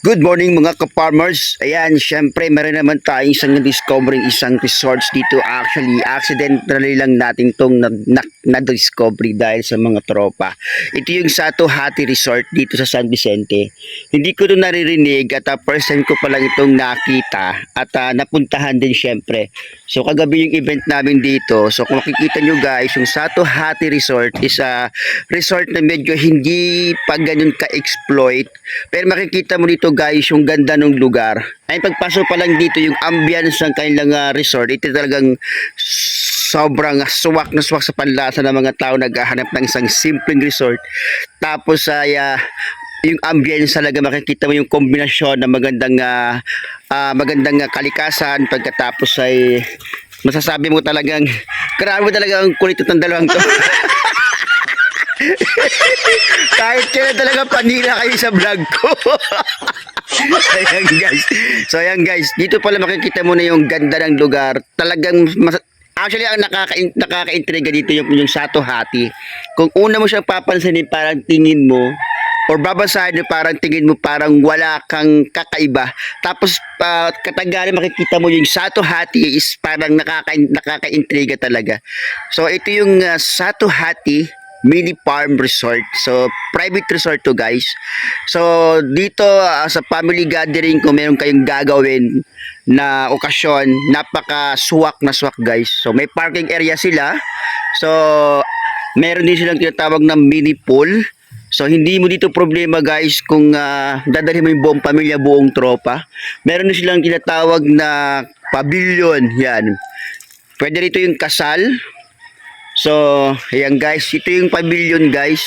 Good morning mga ka-farmers. Ayan, syempre meron naman tayong isang na-discovering isang resorts dito. Actually, accidentally lang natin tong na- na- na-discovery dahil sa mga tropa. Ito yung Sato Hati Resort dito sa San Vicente. Hindi ko ito naririnig at uh, first time ko pa lang itong nakita at uh, napuntahan din syempre. So kagabi yung event namin dito. So kung makikita nyo guys, yung Sato Hati Resort is a resort na medyo hindi pa ganun ka-exploit. Pero makikita mo dito guys yung ganda ng lugar. Ay pagpasok pa lang dito yung ambience ng kanilang ah, resort. Ito talagang sobrang swak na swak sa panlasa ng mga tao naghahanap ng isang simpleng resort. Tapos ay ah, yung ambience talaga makikita mo yung kombinasyon ng magandang ah, ah, magandang kalikasan pagkatapos ay masasabi mo talagang grabe talaga ang kulit ng dalawang to. Kahit kailan talaga panira kayo sa vlog ko. ayan guys. So ayan guys, dito pala makikita mo na yung ganda ng lugar. Talagang mas, Actually, ang nakaka nakaka-intriga dito yung, yung Sato Hati. Kung una mo siyang papansinin, parang tingin mo, or babasahin mo, parang tingin mo, parang wala kang kakaiba. Tapos, uh, katagalan makikita mo yung Sato Hati is parang nakaka nakaka-intriga talaga. So, ito yung uh, Sato Hati mini farm resort. So, private resort to guys. So, dito uh, sa family gathering kung meron kayong gagawin na okasyon, napaka suwak na suwak guys. So, may parking area sila. So, meron din silang tinatawag na mini pool. So, hindi mo dito problema guys kung uh, dadalhin mo yung buong pamilya, buong tropa. Meron din silang tinatawag na pavilion. Yan. Pwede rito yung kasal. So, ayan guys, ito yung pavilion guys.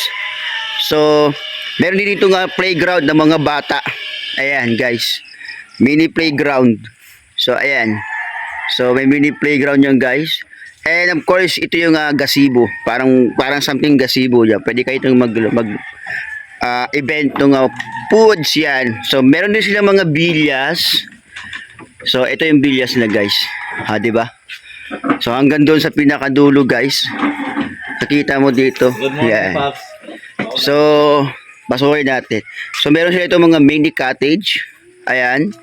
So, meron din dito nga playground ng mga bata. Ayan guys, mini playground. So, ayan. So, may mini playground yan guys. And of course, ito yung uh, gazebo. Parang parang something gazebo yan. Pwede kayo itong mag, mag ah, event ng uh, foods yan. So, meron din silang mga bilyas. So, ito yung bilyas na guys. Ha, di ba? So hanggang doon sa pinakadulo guys. Nakita mo dito. Good morning, Yan. Pops. So, pasukin natin. So meron sila itong mga mini cottage. Ayan.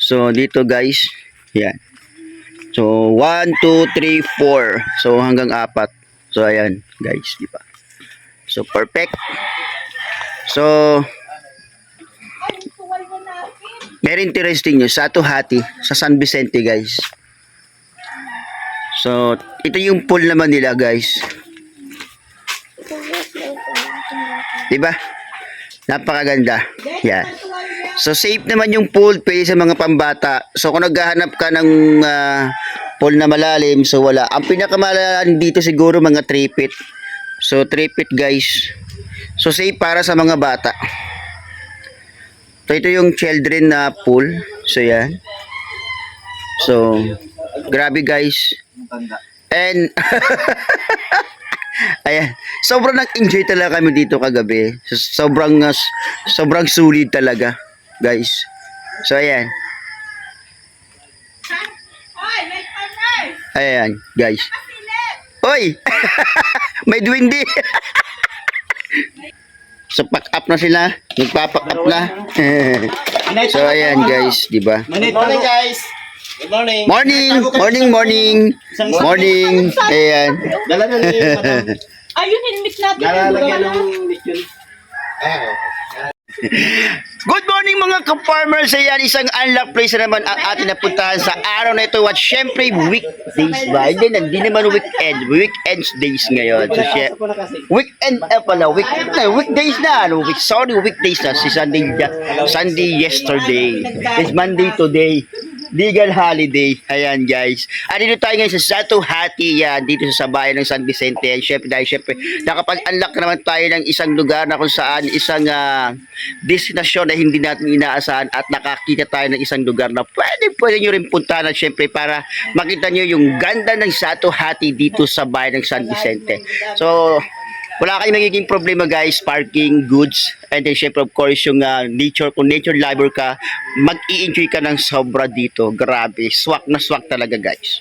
So dito guys. Yan. So 1, 2, 3, 4. So hanggang apat. So ayan guys. Di ba? So perfect. So very interesting yun. Sa Hati sa San Vicente guys. So, ito yung pool naman nila, guys. 'Di ba? Napakaganda. Yan. So, safe naman yung pool, pwede sa mga pambata. So, kung naghahanap ka ng ah, pool na malalim, so wala. Ang pinakamalalim dito siguro mga 3 feet. So, 3 feet, guys. So, safe para sa mga bata. So, ito yung children na pool. So, yan. So, grabe, guys. Tanda. And Ayan, sobrang nag-enjoy talaga kami dito kagabi. So- Sobrang uh, sobrang sulit talaga, guys. So ayan. Ayan, guys. Oy! May duwindi. so pack up na sila. Nagpa-pack up na. so ayan, guys, di ba? Good morning, guys. Good morning. Morning, morning, morning. Morning. Ayan. Dala na niyo yung madam. Ayun, helmet natin. Nalalagyan ng lechon. Ayan. Good morning mga ka-farmers! Ayan, isang unlock place na naman ang ating napuntahan sa araw na ito. At syempre, weekdays ba? Hindi, hindi naman weekend. Weekends days ngayon. So, na kasi. weekend eh pala, week, eh, weekdays na, ano, week, sorry, weekdays na, si Sunday, Sunday yesterday, it's Monday today, legal holiday, ayan guys, at dito tayo ngayon sa Sato Hati, yan, dito sa bayan ng San Vicente, and syempre, dahil syempre, nakapag-unlock naman tayo ng isang lugar na kung saan, isang ah, destinasyon na hindi natin inaasahan at nakakita tayo ng isang lugar na pwede, pwede nyo rin puntahan at syempre para makita nyo yung ganda ng Sato Hati dito sa bayan ng San Vicente. So, wala kayong magiging problema guys, parking, goods, and then syempre of course yung ah, nature, kung nature lover ka, mag-i-enjoy ka ng sobra dito. Grabe, swak na swak talaga guys.